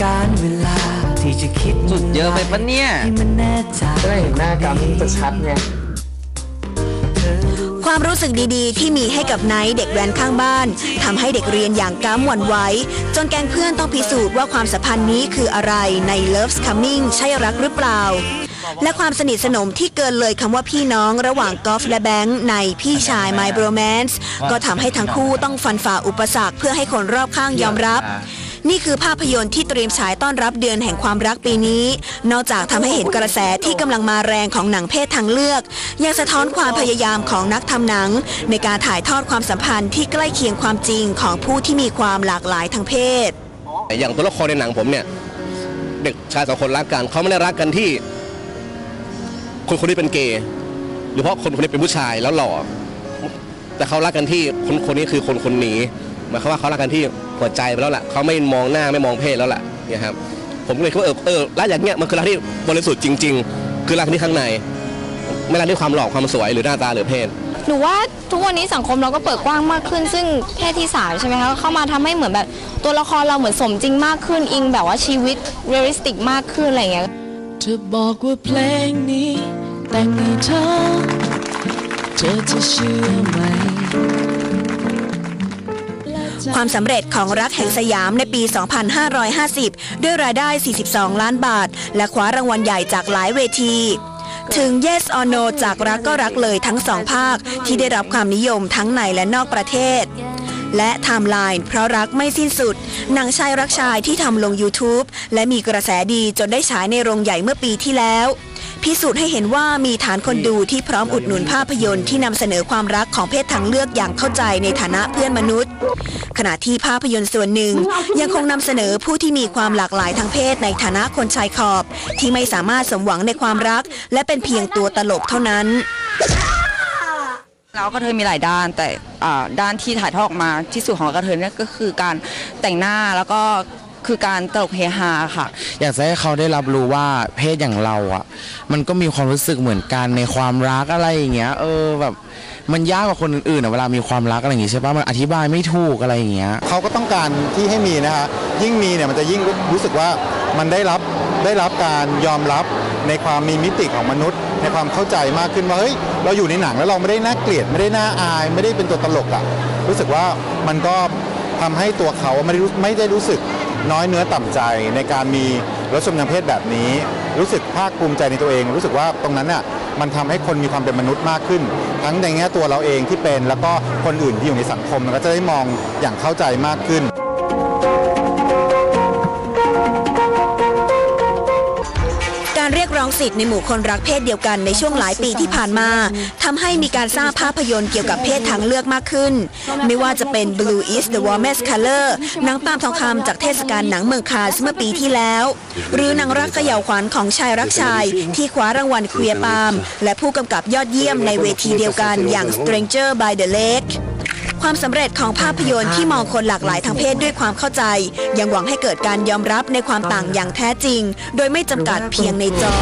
คิดสุดเยอะไปปะเนี่ยให้มันแน่ใจจะได้เห็นหน้ากัมจะชัดไงเธอรู้ความรู้สึกดีๆ ที่มีให้กับไนท์เด็กแว้นข้างบ้านทำให้เด็กเรียนอย่างก้ามหวั่นไหวจนแก๊งเพื่อนต้องพิสูจน์ว่าความสัมพันธ์นี้คืออะไรใน Love's Coming ใช่รักหรือเปล่า และความสนิทสนมที่เกินเลยคำว่าพี่น้องระหว่างกอล์ฟและแบงค์ในพี่ชาย My Bromance ก็ทำให้ทั้งคู่ต้องฟันฝ่าอุปสรรคเพื่อให้คนรอบข้างยอมรับ นี่คือภาพยนตร์ที่เตรียมฉายต้อนรับเดือนแห่งความรักปีนี้ นอกจากทำให้เห็นกระแสที่กำลังมาแรงของหนังเพศทางเลือก ยังสะท้อนความพยายามของนักทำหนัง ในการถ่ายทอดความสัมพันธ์ที่ใกล้เคียงความจริงของผู้ที่มีความหลากหลายทางเพศ อย่างตัวละครในหนังผมเนี่ยเด็กชายสองคนรักกันเขาไม่ได้รักกันที่ คนคนนี้เป็นเกย์หรือเพราะคนคนนี้เป็นผู้ชายแล้วหล่อแต่เขารักกันที่คนคนนี้คือคนคนนี้หมายความว่าเขารักกันที่ หัวใจไปแล้วแหละเขาไม่มองหน้าไม่มองเพศแล้วแหละเนี่ยครับผมก็เลยคิดว่าเออเออรักอย่างเงี้ยมันคือรักที่บริสุทธิ์จริง ๆ คือรักที่ข้างใน ไม่รักที่ความหล่อความสวยหรือหน้าตาหรือเพศหนูว่าทุกวันนี้สังคมเราก็เปิดกว้างมากขึ้น ซึ่งเพศที่สามใช่ไหมคะก็เข้ามาทำให้เหมือนแบบ ตัวละครเราเหมือนสมจริงมากขึ้นอิงแบบว่าชีวิตเรียลลิสติกมากขึ้นอะไรอย่างเงี้ยเธอบอกว่าเพลงนี้แต่งให้เธอเธอจะเชื่อไหม ความสำเร็จของรักแห่งสยามในปี 2550 ด้วยรายได้ 42 ล้านบาท และคว้ารางวัลใหญ่จากหลายเวทีถึง Yes or No จากรักก็รักเลยทั้งสองภาคที่ได้รับความนิยมทั้งในและนอกประเทศ และไทม์ไลน์เพราะรักไม่สิ้นสุดหนังชายรักชายที่ทำลง YouTube และมีกระแสดีจนได้ฉายในโรงใหญ่เมื่อปีที่แล้ว พิสูจน์ให้เห็นว่ามีฐานคนดูที่พร้อมอุดหนุนภาพยนตร์ที่นำเสนอความรักของเพศทางเลือกอย่างเข้าใจในฐานะเพื่อนมนุษย์ ขณะที่ภาพยนตร์ส่วนหนึ่ง ยังคงนำเสนอผู้ที่มีความหลากหลายทางเพศในฐานะคนชายขอบ ที่ไม่สามารถสมหวังในความรัก และเป็นเพียงตัวตลกเท่านั้นแล้วกระเทยมีหลายด้านแต่อ่าด้านที่ถ่ายทอดออกมาที่สุดของกระเทยเนี่ยก็คือการแต่งหน้าแล้วก็ คือการตลกเฮฮาค่ะ อยากจะให้เขาได้รับรู้ว่าเพศอย่างเราอะ มันก็มีความรู้สึกเหมือนกันในความรักอะไรอย่างเงี้ย เออแบบมันยากกว่าคนอื่นๆอะเวลามีความรักอะไรอย่างงี้ใช่ปะมันอธิบายไม่ถูกอะไรอย่างเงี้ยเขาก็ต้องการที่ให้มีนะฮะยิ่งมีเนี่ยมันจะยิ่งรู้สึกว่ามันได้รับได้รับการยอมรับในความมีมิติของมนุษย์ ในความเข้าใจมากขึ้นว่าเฮ้ยเราอยู่ในหนังแล้วเราไม่ได้น่าเกลียดไม่ได้น่าอาย ไม่ได้เป็นตัวตลกอะ่ะรู้สึกว่ามันก็ทำให้ตัวเขาไม่ได้รู้ไม่ได้รู้สึก น้อยเนื้อต่ำใจในการมีรสชมทางเพศแบบนี้ รู้สึกภาคภูมิใจในตัวเอง รู้สึกว่าตรงนั้นน่ะมันทำให้คนมีความเป็นมนุษย์มากขึ้น ทั้งในแง่ตัวเราเองที่เป็น แล้วก็คนอื่นที่อยู่ในสังคมมันก็จะได้มองอย่างเข้าใจมากขึ้น การเรียกร้องสิทธิ์ในหมู่คนรักเพศเดียวกันในช่วงหลายปีที่ผ่านมาทำให้มีการสร้างภาพยนตร์เกี่ยวกับเพศทางเลือกมากขึ้น ไม่ว่าจะเป็น Blue is the warmest color หนังปามทองคำจากเทศกาลหนังเมืองคานส์เมื่อปีที่แล้ว หรือหนังรักเขย่าวขวัญของชายรักชาย ที่คว้ารางวัลเคลียร์ปามและผู้กำกับยอดเยี่ยมในเวทีเดียวกันอย่าง Stranger by the Lake ความสำเร็จของภาพยนตร์ที่มองคนหลากหลายทางเพศด้วยความเข้าใจ ยังหวังให้เกิดการยอมรับในความต่างอย่างแท้จริง โดยไม่จำกัดเพียงในจอ